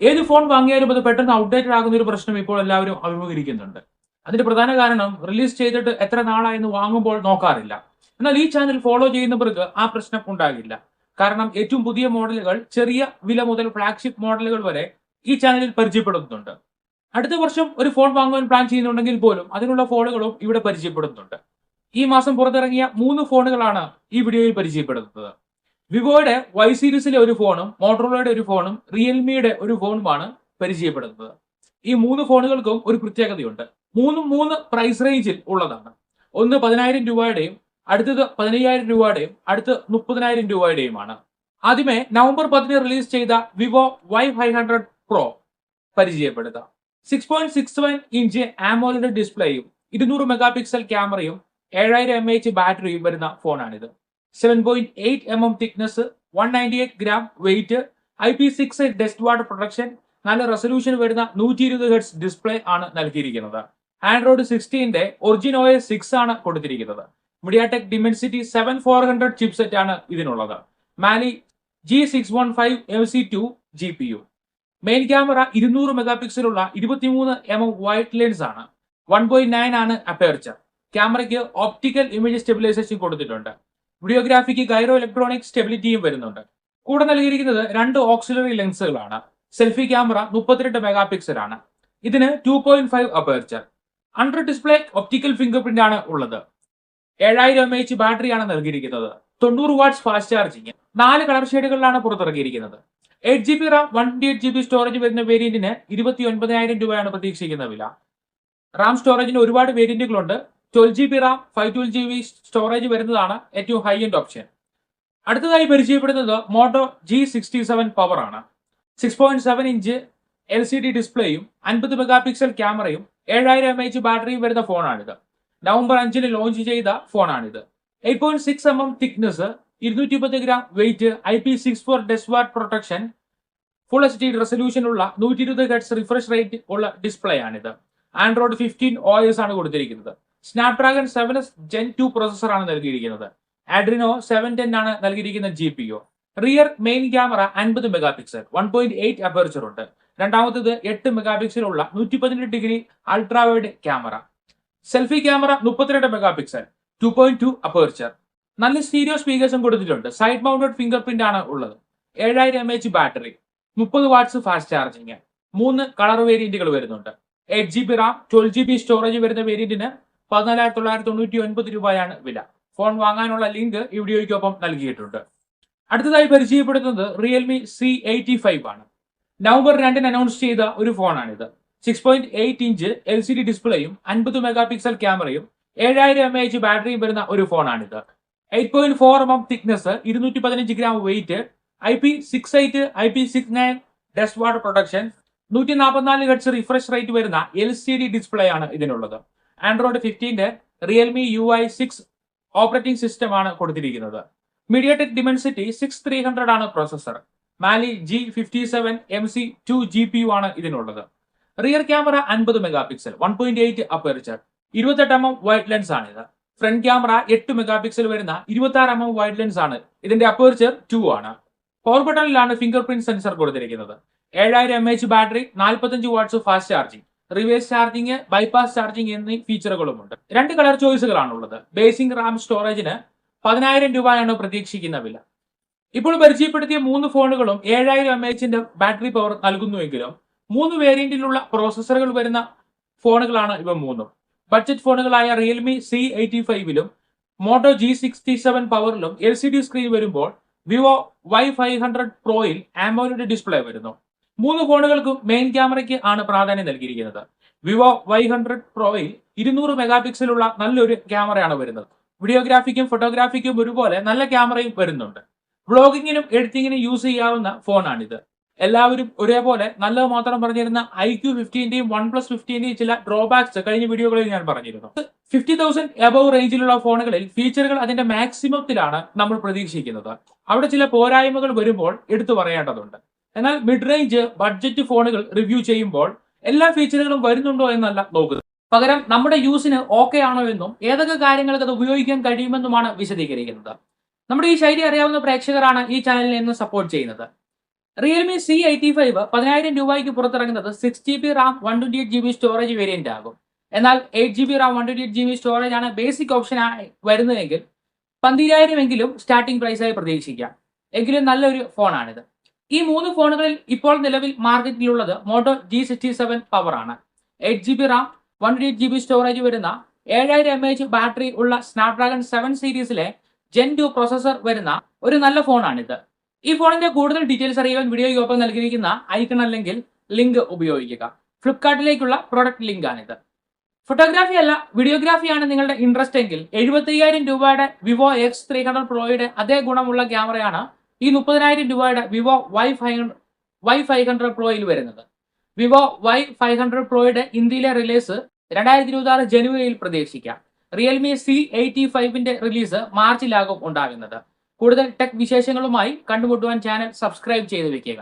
ഏത് ഫോൺ വാങ്ങിയാലും അത് പെട്ടെന്ന് ഔട്ട്ഡേറ്റഡ് ആകുന്ന ഒരു പ്രശ്നം ഇപ്പോൾ എല്ലാവരും അഭിമുഖീകരിക്കുന്നുണ്ട്. അതിന്റെ പ്രധാന കാരണം റിലീസ് ചെയ്തിട്ട് എത്ര നാളായെന്ന് വാങ്ങുമ്പോൾ നോക്കാറില്ല. എന്നാൽ ഈ ചാനൽ ഫോളോ ചെയ്യുന്നവർക്ക് ആ പ്രശ്നം ഉണ്ടാകില്ല. കാരണം ഏറ്റവും പുതിയ മോഡലുകൾ ചെറിയ വില മുതൽ ഫ്ലാഗ്ഷിപ്പ് മോഡലുകൾ വരെ ഈ ചാനലിൽ പരിചയപ്പെടുന്നുണ്ട്. അടുത്ത വർഷം ഒരു ഫോൺ വാങ്ങുവാൻ പ്ലാൻ ചെയ്യുന്നുണ്ടെങ്കിൽ പോലും അതിനുള്ള ഫോണുകളും ഇവിടെ പരിചയപ്പെടുന്നുണ്ട്. ഈ മാസം പുറത്തിറങ്ങിയ മൂന്ന് ഫോണുകളാണ് ഈ വീഡിയോയിൽ പരിചയപ്പെടുത്തുന്നത് വിവോയുടെ വൈ സീരീസിലെ ഒരു ഫോണും മോട്ടോറോളയുടെ ഒരു ഫോണും റിയൽമിയുടെ ഒരു ഫോണുമാണ് പരിചയപ്പെടുന്നത്. ഈ മൂന്ന് ഫോണുകൾക്കും ഒരു പ്രത്യേകതയുണ്ട്. മൂന്നും മൂന്ന് പ്രൈസ് റേഞ്ചിൽ ഉള്ളതാണ്. ഒന്ന് പതിനായിരം രൂപയുടെയും അടുത്തത് പതിനയ്യായിരം രൂപയുടെയും അടുത്ത് മുപ്പതിനായിരം രൂപയുടെയുമാണ്. ആദ്യമേ നവംബർ പത്തിന് റിലീസ് ചെയ്ത Vivo Y five hundred pro പരിചയപ്പെടുത്താം six point six one inch ആമോലിന്റെ ഡിസ്പ്ലേയും ഇരുന്നൂറ് മെഗാ പിക്സൽ ക്യാമറയും ഏഴായിരം എം എച്ച് ബാറ്ററിയും വരുന്ന ഫോണാണിത്. Seven point eight M M thickness one ninety eight gram weight I P six dust water protection നല്ല resolution വരുന്ന നൂറ്റി ഇരുപത് ഹെഡ്സ് ഡിസ്പ്ലേ ആണ് നൽകിയിരിക്കുന്നത്. ആൻഡ്രോയിഡ് സിക്സ്റ്റീന്റെ ഒറിജിൻ ഒ സിക്സ് ആണ് കൊടുത്തിരിക്കുന്നത്. MediaTek Dimensity seven four hundred chipset ആണ് ഇതിനുള്ളത്. Mali G six one five M C two G P U main camera ഇരുന്നൂറ് മെഗാ പിക്സലുള്ള ഇരുപത്തിമൂന്ന് എം എം വൈറ്റ് ലെൻസ് ആണ്. വൺ പോയിന്റ് നയൻ ആണ് അപ്പേർച്ചർ ക്യാമറയ്ക്ക് ഓപ്റ്റിക്കൽ ഇമേജ് സ്റ്റെബിലൈസേഷൻ കൊടുത്തിട്ടുണ്ട്. വീഡിയോഗ്രാഫിക്ക് ഗൈറോ ഇലക്ട്രോണിക് സ്റ്റെബിലിറ്റിയും വരുന്നുണ്ട്. കൂടെ നൽകിയിരിക്കുന്നത് രണ്ട് ഓക്സിലറി ലെൻസുകളാണ് സെൽഫി ക്യാമറ മുപ്പത്തിരണ്ട് മെഗാ പിക്സൽ ആണ്. ഇതിന് two point five aperture under display optical fingerprint ആണ് ഉള്ളത്. ഏഴായിരം എം എച്ച് ബാറ്ററിയാണ് നൽകിയിരിക്കുന്നത്. തൊണ്ണൂറ് വാട്ട്സ് ഫാസ്റ്റ് ചാർജിങ് നാല് കളർ ഷെയ്ഡുകളിലാണ് പുറത്തിറക്കിയിരിക്കുന്നത്. Eight G B RAM one twenty eight G B storage വരുന്ന വേരിയന്റിന് ഇരുപത്തി ഒൻപതിനായിരം രൂപയാണ് പ്രതീക്ഷിക്കുന്ന വില. റാം സ്റ്റോറേജിന് ഒരുപാട് വേരിയന്റുകളുണ്ട് twelve G B RAM five twelve G B storage വരുന്നതാണ് ഏറ്റവും ഹൈ എൻഡ് ഓപ്ഷൻ അടുത്തതായി പരിചയപ്പെടുന്നത് Moto G sixty seven power ആണ്. Six point seven inch L C D ഡിസ്പ്ലേയും അൻപത് മെഗാ പിക്സൽ ക്യാമറയും ഏഴായിരം എം എച്ച് ബാറ്ററിയും വരുന്ന ഫോണാണിത് നവംബർ അഞ്ചിന് ലോഞ്ച് ചെയ്ത ഫോണാണിത് eight point six M M thickness ഇരുന്നൂറ്റി പത്ത് gram weight I P six four dust water protection full H D resolution ഉള്ള നൂറ്റി ഇരുപത് ഹെഡ്സ് റിഫ്രഷ് റേറ്റ് ഉള്ള ഡിസ്പ്ലേ ആണിത്. ആൻഡ്രോയിഡ് ഫിഫ്റ്റീൻ ഒ എസ് ആണ് കൊടുത്തിരിക്കുന്നത്. Snapdragon seven S Gen two processor ആണ് നൽകിയിരിക്കുന്നത്. ആഡ്രിനോ സെവൻ ടെൻ ആണ് നൽകിയിരിക്കുന്ന G P O rear main camera അൻപത് megapixel one point eight aperture ഉണ്ട്. രണ്ടാമത്തേത് എട്ട് മെഗാ പിക്സൽ ഉള്ള നൂറ്റി പതിനെട്ട് degree ultrawide camera selfie camera മുപ്പത്തിരണ്ട് megapixel two point two aperture നല്ല സ്റ്റീരിയോ സ്പീക്കേഴ്സും കൊടുത്തിട്ടുണ്ട്. സൈഡ് മൗണ്ടഡ് ഫിംഗർ പ്രിന്റ് ആണ് ഉള്ളത്. ഏഴായിരം എം എച്ച് ബാറ്ററി മുപ്പത് വാട്ട്സ് ഫാസ്റ്റ് ചാർജിങ് മൂന്ന് കളർ വേരിയന്റുകൾ വരുന്നുണ്ട്. Eight G B RAM twelve G B storage വരുന്ന വേരിയന്റിന് പതിനാലായിരത്തി തൊള്ളായിരത്തി തൊണ്ണൂറ്റി ഒൻപത് രൂപയാണ് വില. ഫോൺ വാങ്ങാനുള്ള ലിങ്ക് ഈ വീഡിയോയ്ക്കൊപ്പം നൽകിയിട്ടുണ്ട്. അടുത്തതായി പരിചയപ്പെടുത്തുന്നത് റിയൽമി സി എയ്റ്റി ഫൈവ് ആണ്. നവംബർ രണ്ടിന് അനൗൺസ് ചെയ്ത ഒരു ഫോണാണിത്. Six point eight inch L C D ഡിസ്പ്ലേയും അൻപത് മെഗാ പിക്സൽ ക്യാമറയും ഏഴായിരം എം എച്ച് ബാറ്ററിയും വരുന്ന ഒരു ഫോണാണിത്. Eight point four M M thickness ഇരുന്നൂറ്റി പതിനഞ്ച് gram weight I P six eight I P six nine dust water protection നൂറ്റി നാൽപ്പത്തിനാല് ഹെഡ്സ് റിഫ്രഷ് റേറ്റ് വരുന്ന എൽ സി ഡി ഡിസ്പ്ലേ ആണ് ഇതിനുള്ളത്. Android ഫിഫ്റ്റീന്റെ Realme U I six operating system ആണ് കൊടുത്തിരിക്കുന്നത്. MediaTek Dimensity six three hundred ആണ് processor Mali G fifty seven M C two G P U ആണ് ഇതിനുള്ളത്. റിയർ ക്യാമറ അൻപത് mega pixel one point eight aperture ഇരുപത്തെട്ട് M M wide lens ആണിത്. Front camera എട്ട് mega pixel വരുന്ന ഇരുപത്തി ആറ് എം എം വൈഡ് ലെൻസ് ആണ് ഇതിന്റെ അപ്പേർച്ചർ ടു ആണ്. പവർ ബട്ടണിലാണ് ഫിംഗർ പ്രിന്റ് സെൻസർ കൊടുത്തിരിക്കുന്നത്. ഏഴായിരം എം എച്ച് ബാറ്ററി നാൽപ്പത്തഞ്ച് watts fast charging reverse charging bypass charging എന്നീ ഫീച്ചറുകളുമുണ്ട്. രണ്ട് കളർ ചോയ്സുകളാണുള്ളത്. ബേസിക് റാം സ്റ്റോറേജിന് പതിനായിരം രൂപയാണ് പ്രതീക്ഷിക്കുന്ന വില. ഇപ്പോൾ പരിചയപ്പെടുത്തിയ മൂന്ന് ഫോണുകളും ഏഴായിരം എം എച്ചിന്റെ ബാറ്ററി പവർ നൽകുന്നുവെങ്കിലും മൂന്ന് വേരിയന്റിലുള്ള പ്രോസസ്സറുകൾ വരുന്ന ഫോണുകളാണ് ഇവ മൂന്നും. ബഡ്ജറ്റ് ഫോണുകളായ റിയൽമി സി എയ്റ്റി ഫൈവിലും മോട്ടോ ജി സിക്സ്റ്റി സെവൻ പവറിലും എൽ സി ഡി സ്ക്രീൻ വരുമ്പോൾ വിവോ വൈ ഫൈവ് ഹൺഡ്രഡ് പ്രോയിൽ ആമോലിന്റെ ഡിസ്പ്ലേ വരുന്നു. മൂന്ന് ഫോണുകൾക്കും മെയിൻ ക്യാമറയ്ക്ക് ആണ് പ്രാധാന്യം നൽകിയിരിക്കുന്നത്. വിവോ വൈ ഹൺഡ്രഡ് പ്രോയിൽ ഇരുന്നൂറ് മെഗാ പിക്സലുള്ള നല്ലൊരു ക്യാമറയാണ് വരുന്നത്. വീഡിയോഗ്രാഫിക്കും ഫോട്ടോഗ്രാഫിക്കും ഒരുപോലെ നല്ല ക്യാമറയും വരുന്നുണ്ട്. വ്ളോഗിങ്ങിനും എഡിറ്റിങ്ങിനും യൂസ് ചെയ്യാവുന്ന ഫോണാണിത് എല്ലാവരും ഒരേപോലെ നല്ലത് മാത്രം പറഞ്ഞിരുന്ന ഐ ക്യു ഫിഫ്റ്റീന്റെയും വൺ പ്ലസ് ഫിഫ്റ്റീന്റെയും ചില ഡ്രോബാക്സ് കഴിഞ്ഞ വീഡിയോകളിൽ ഞാൻ പറഞ്ഞിരുന്നു. ഫിഫ്റ്റി തൗസൻഡ് എബവ് റേഞ്ചിലുള്ള ഫോണുകളിൽ ഫീച്ചറുകൾ അതിന്റെ മാക്സിമത്തിലാണ് നമ്മൾ പ്രതീക്ഷിക്കുന്നത്. അവിടെ ചില പോരായ്മകൾ വരുമ്പോൾ എടുത്തു പറയേണ്ടതുണ്ട്. എന്നാൽ മിഡ് റേഞ്ച് ബഡ്ജറ്റ് ഫോണുകൾ റിവ്യൂ ചെയ്യുമ്പോൾ എല്ലാ ഫീച്ചറുകളും വരുന്നുണ്ടോ എന്നല്ല നോക്കുന്നത് പകരം നമ്മുടെ യൂസിന് ഓക്കെ ആണോ എന്നും ഏതൊക്കെ കാര്യങ്ങൾക്ക് അത് ഉപയോഗിക്കാൻ കഴിയുമെന്നുമാണ് വിശദീകരിക്കുന്നത്. നമ്മുടെ ഈ ശൈലി അറിയാവുന്ന പ്രേക്ഷകരാണ് ഈ ചാനലിനെ ഇന്ന് സപ്പോർട്ട് ചെയ്യുന്നത്. റിയൽമി സി എയ്റ്റി ഫൈവ് പതിനായിരം രൂപയ്ക്ക് പുറത്തിറങ്ങുന്നത് six G B RAM one twenty eight G B storage variant ആകും. എന്നാൽ eight G B RAM one twenty eight G B storage ആണ് ബേസിക് ഓപ്ഷൻ ആയി വരുന്നതെങ്കിൽ പന്തിരായിരം എങ്കിലും സ്റ്റാർട്ടിംഗ് പ്രൈസായി പ്രതീക്ഷിക്കാം. എങ്കിലും നല്ലൊരു ഫോണാണിത് ഈ മൂന്ന് ഫോണുകളിൽ ഇപ്പോൾ നിലവിൽ മാർക്കറ്റിലുള്ളത് Moto G sixty seven power ആണ്. Eight G B RAM one eight G B storage വരുന്ന ഏഴായിരം എം എച്ച് ബാറ്ററി ഉള്ള സ്നാപ്ഡ്രാഗൺ സെവൻ സീരീസിലെ ജെൻ ടു പ്രോസസർ വരുന്ന ഒരു നല്ല ഫോണാണിത്. ഈ ഫോണിന്റെ കൂടുതൽ ഡീറ്റെയിൽസ് അറിയാൻ വീഡിയോയ്ക്കൊപ്പം നൽകിയിരിക്കുന്ന ഐക്കൺ അല്ലെങ്കിൽ ലിങ്ക് ഉപയോഗിക്കുക. ഫ്ലിപ്കാർട്ടിലേക്കുള്ള പ്രൊഡക്റ്റ് ലിങ്ക് ആണിത്. ഫോട്ടോഗ്രാഫി അല്ല വീഡിയോഗ്രാഫിയാണ് നിങ്ങളുടെ ഇൻട്രസ്റ്റ് എങ്കിൽ എഴുപത്തയ്യായിരം രൂപയുടെ വിവോ എക്സ് ത്രീ ഹൺഡ്രഡ് പ്രോയുടെ അതേ ഗുണമുള്ള ക്യാമറയാണ് ഈ മുപ്പതിനായിരം രൂപയുടെ Vivo Y five Y five hundred പ്രോയിൽ വരുന്നത്. വിവോ വൈ ഫൈവ് ഹൺഡ്രഡ് പ്രോയുടെ ഇന്ത്യയിലെ റിലീസ് രണ്ടായിരത്തി ഇരുപത്തി ജനുവരിയിൽ പ്രതീക്ഷിക്കാം. റിയൽമി സി എയ്റ്റി ഫൈവിന്റെ റിലീസ് മാർച്ചിലാകും ഉണ്ടാകുന്നത്. കൂടുതൽ ടെക് വിശേഷങ്ങളുമായി കണ്ടുമുട്ടുവാൻ ചാനൽ സബ്സ്ക്രൈബ് ചെയ്ത് വെക്കുക.